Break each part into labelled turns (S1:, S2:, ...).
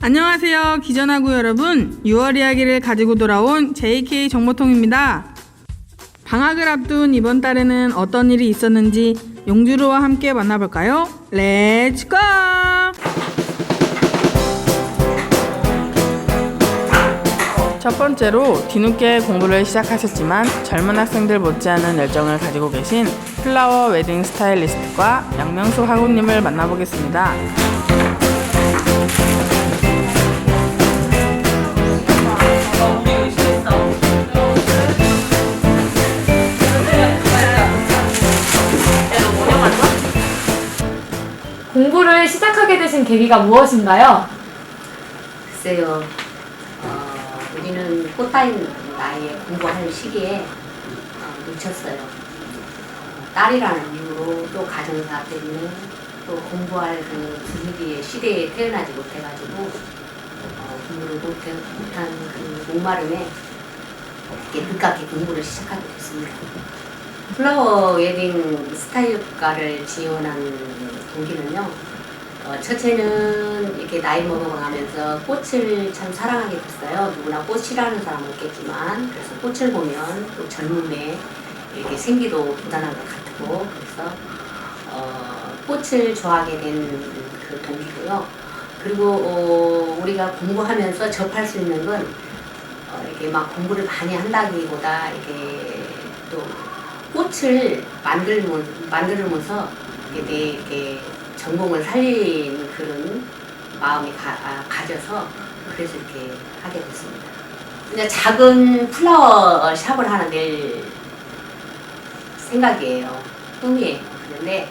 S1: 안녕하세요. 기전하고 여러분. 6월 이야기를 가지고 돌아온 JK 정보통입니다. 방학을 앞둔 이번 달에는 어떤 일이 있었는지 용주루와 함께 만나볼까요? 렛츠 고! 첫 번째로 뒤늦게 공부를 시작하셨지만 젊은 학생들 못지않은 열정을 가지고 계신 플라워 웨딩 스타일리스트과 양명수 학우님을 만나보겠습니다.
S2: 공부를 시작하게 되신 계기가 무엇인가요?
S3: 글쎄요, 어, 우리는 꽃다인 나이에 공부하는 시기에 어, 놓쳤어요. 어, 딸이라는 이유로 또 가정사 때문에 또 공부할 그 분위기의 시대에 태어나지 못해가지고 어, 공부를 못해, 못한 그 목마름에 이렇게 늦게 공부를 시작하게 됐습니다. 플라워 웨딩 스타일과를 지원한 동기는요, 어, 첫째는 이렇게 나이 먹어가면서 꽃을 참 사랑하게 됐어요. 누구나 꽃 싫어하는 사람은 없겠지만, 그래서 꽃을 보면 또 젊음에 이렇게 생기도 돋아난 것 같고, 그래서 어, 꽃을 좋아하게 된 그 동기고요. 그리고 어, 우리가 공부하면서 접할 수 있는 건 어, 이렇게 막 공부를 많이 한다기보다 이렇게 또 꽃을 만들면 만들면서 이렇게 전공을 살리는 그런 마음이 가, 아, 가져서 그래서 이렇게 하게 됐습니다. 그냥 작은 플라워 샵을 하나 낼 생각이에요. 꿈이에요. 그런데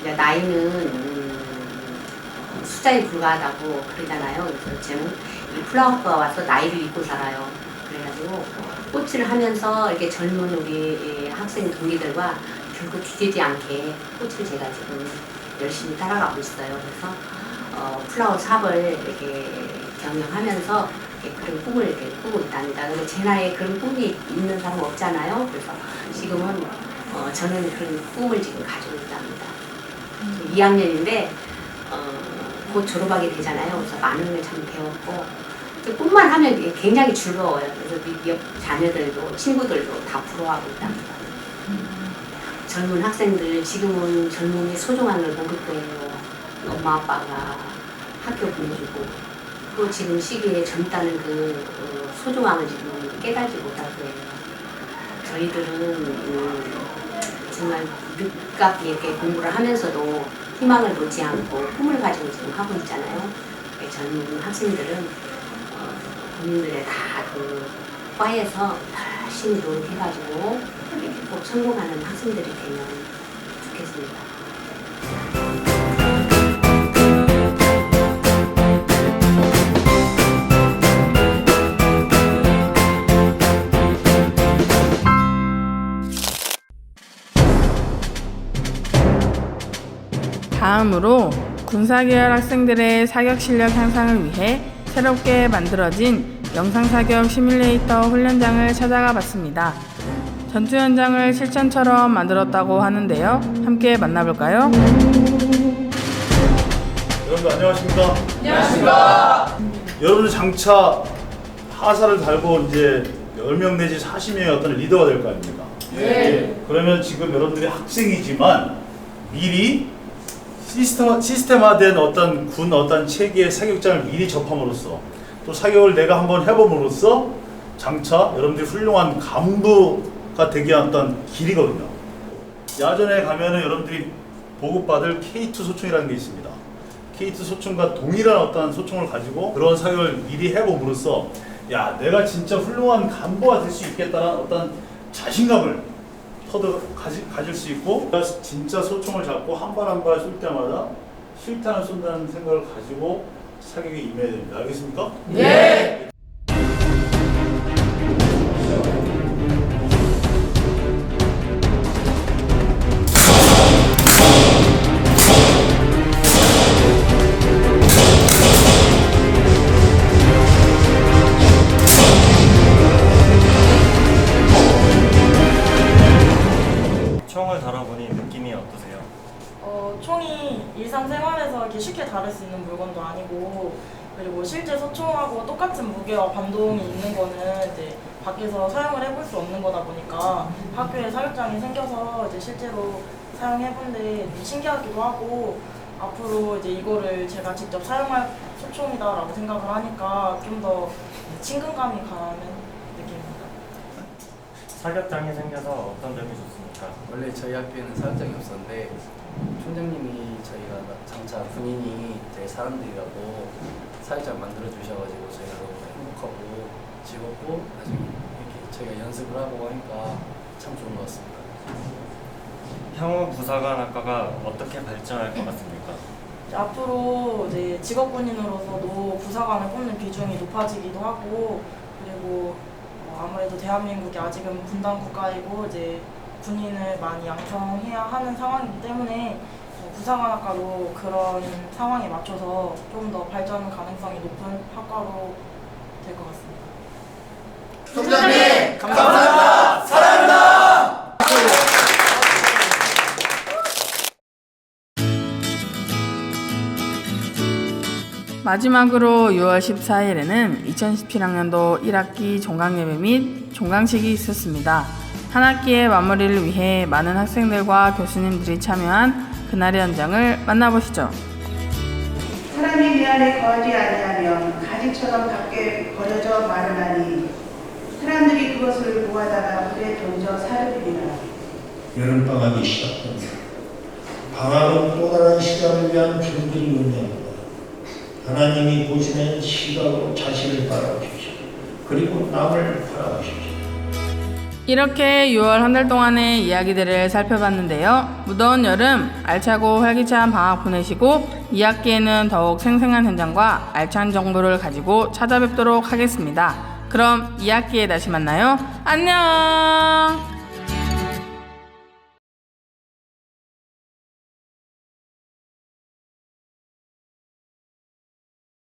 S3: 이제 나이는 음, 숫자에 불과하다고 그러잖아요. 그래서 저는 이 플라워가 와서 나이를 잊고 살아요. 그래가지고 꽃을 하면서 이렇게 젊은 우리 학생 동기들과 결코 뒤지지 않게 꽃을 제가 지금 열심히 따라가고 있어요. 그래서 어, 플라워 샵을 이렇게 경영하면서 이렇게 그런 꿈을 이렇게 꾸고 있답니다. 근데 제 나이에 그런 꿈이 있는 사람 없잖아요. 그래서 지금은 어, 저는 그런 꿈을 지금 가지고 있답니다. 2학년인데 어, 곧 졸업하게 되잖아요. 그래서 많은 걸 참 배웠고 그 꿈만 하면 굉장히 즐거워요. 그래서 옆 자녀들도 친구들도 다 부러워하고 있답니다. 젊은 학생들 지금은 젊음이 소중한 걸 거예요. 엄마 아빠가 학교 보내주고 또 지금 시기에 젊다는 그 어, 소중함을 지금 깨달지 거예요. 저희들은 음, 정말 늦게 이렇게 공부를 하면서도 희망을 놓지 않고 꿈을 가지고 지금 하고 있잖아요. 그 젊은 학생들은 어, 본인들의 다그 과에서 열심히 노력해가지고 꼭 성공하는 학생들이 되면 좋겠습니다.
S1: 다음으로 군사계열 학생들의 사격 실력 향상을 위해 새롭게 만들어진 영상 사격 시뮬레이터 훈련장을 찾아가 봤습니다. 전투 현장을 실전처럼 만들었다고 하는데요. 함께 만나볼까요?
S4: 여러분들 안녕하십니까? 안녕하십니까? 여러분들 장차 하사를 달고 이제 10명 내지 40명의 어떤 리더가 될 거 아닙니까? 네. 그러면 지금 여러분들이 학생이지만 미리 시스템, 시스템화된 어떤 군 어떤 체계의 사격장을 미리 접함으로써 또 사격을 내가 한번 해봄으로써 장차 여러분들이 훌륭한 간부가 되기 위한 어떤 길이거든요. 야전에 가면은 여러분들이 보급받을 K2 소총이라는 게 있습니다. K2 소총과 동일한 어떤 소총을 가지고 그런 사격을 미리 해봄으로써 야 내가 진짜 훌륭한 간부가 될 수 있겠다는 어떤 자신감을 터득 가지, 가질 수 있고 진짜 소총을 잡고 한 발 한 발 쏠 때마다 실탄을 쏜다는 생각을 가지고 사격에 임해야 됩니다. 알겠습니까?
S5: 총
S6: 일상생활에서 이렇게 쉽게 다룰 수 있는 물건도 아니고
S5: 그리고 실제 소총하고 똑같은 무게와 반동이 있는 거는 이제 밖에서 사용을 해볼 수 없는 거다 보니까 학교에 사격장이 생겨서 이제 실제로 사용해본데 신기하기도 하고 앞으로 이제 이거를 제가 직접 사용할 소총이다라고 생각을 하니까 좀 더 친근감이 가는 느낌입니다.
S6: 사격장이 생겨서 어떤 점이 좋습니까?
S7: 원래 저희 학교에는 사역장이 없었는데 총장님이 저희가 장차 군인이 될 사람들이라고 사역장 만들어 주셔가지고 저희가 너무 행복하고 즐겁고 나중에 이렇게 저희가 연습을 하고 하니까 참 좋은 것 같습니다.
S6: 향후 부사관 학과가 어떻게 발전할 것 같습니까?
S5: 이제 앞으로 이제 직업군인으로서도 부사관을 뽑는 비중이 높아지기도 하고 그리고 어, 아무래도 대한민국이 아직은 분단 국가이고 이제 군인을 많이 양성해야 하는 상황이기 때문에 어, 부사관학과도 그런 상황에 맞춰서 좀 더 발전 가능성이 높은 학과로 될 것 같습니다.
S1: 마지막으로 6월 14일에는 2017학년도 1학기 종강예배 및 종강식이 있었습니다. 한 학기의 마무리를 위해 많은 학생들과 교수님들이 참여한 그날의 현장을 만나보시죠.
S8: 사람이 미안에 거하지 아니하면 가지처럼 밖에 버려져 마르나니 사람들이 그것을 모아다가 불에 던져 사르리라
S9: 여름 방학이 시작됩니다. 방학은 또 다른 시간을 위한 준비를 의미합니다. 하나님이 보시는 시각으로 자신을 바라보십시오. 그리고 남을 바라보십시오.
S1: 이렇게 6월 한 달 동안의 이야기들을 살펴봤는데요. 무더운 여름 알차고 활기찬 방학 보내시고 2학기에는 더욱 생생한 현장과 알찬 정보를 가지고 찾아뵙도록 하겠습니다. 그럼 2학기에 다시 만나요. 안녕!